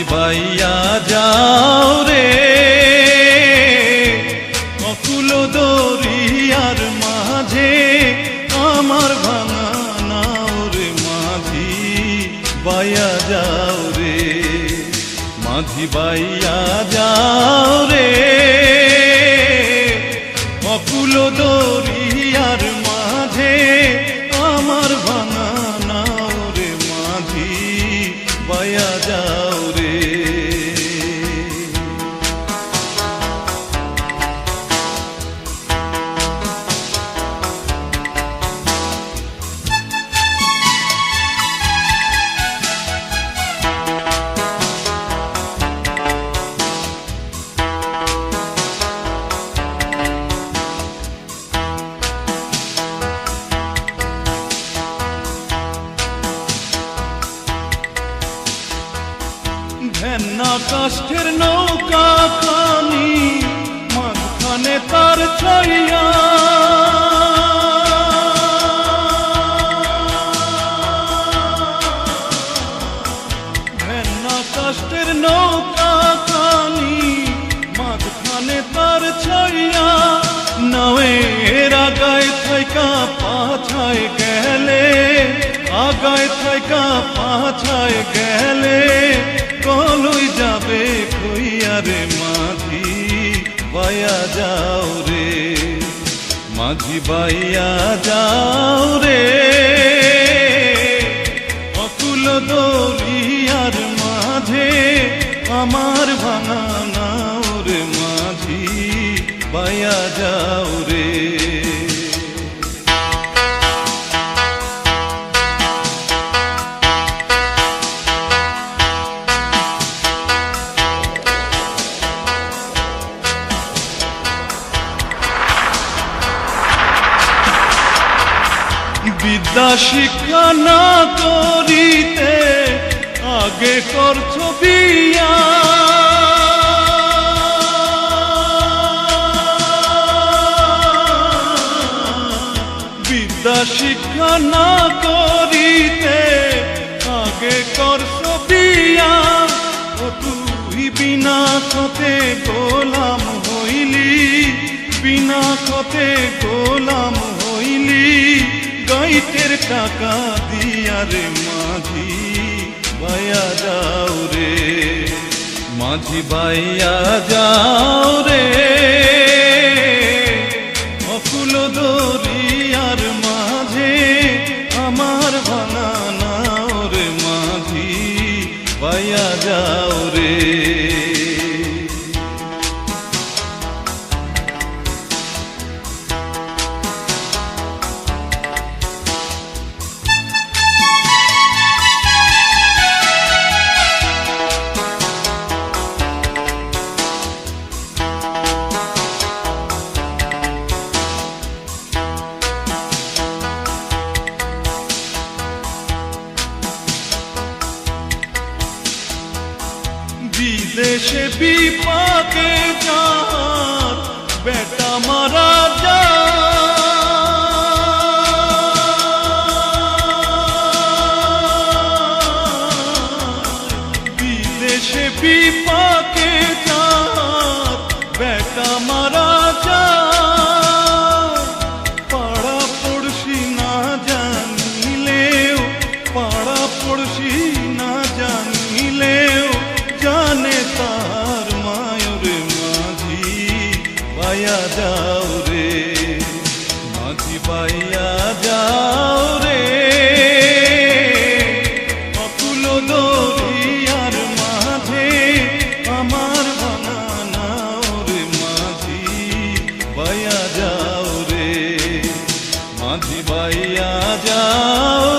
নিবাইয়া যাও রে। অকুল দরিয়ার মাঝে আমার ভাঙানাও রে মাঝি বাইয়া যাও রে। মাঝি বাইয়া যাও রে। কাষ্ঠের নৌকা খানি মাঝখানে তার ছইয়া কইয়া রে মাঝি বাইয়া যাও রে মাঝি বাইয়া যাও রে। শিক্ষা না করিতে আগে করছ বিয়া বিদ্যা শিক্ষা না করিতে আগে করছ বিয়া ও তুই বিনা কতে গোলাম হইলি, বিনা কতে গোলাম হইলি। গাইতের টাকা দিয়া রে মাঝি, বাইয়া যাও রে। মাঝি বাইয়া যাও রে। অকুল দরিয়ার মাঝে আমার ভাঙা নাও রে মাঝি, বাইয়া যাও রে। বিদেশে বিপাকে পায়া যাও রে মাঝি পাইয়া যাও রে। অকুল দরিয়ার মাঝে আমার বানানাও রে মাঝি, পাইয়া যাও রে, মাঝি পাইয়া যাও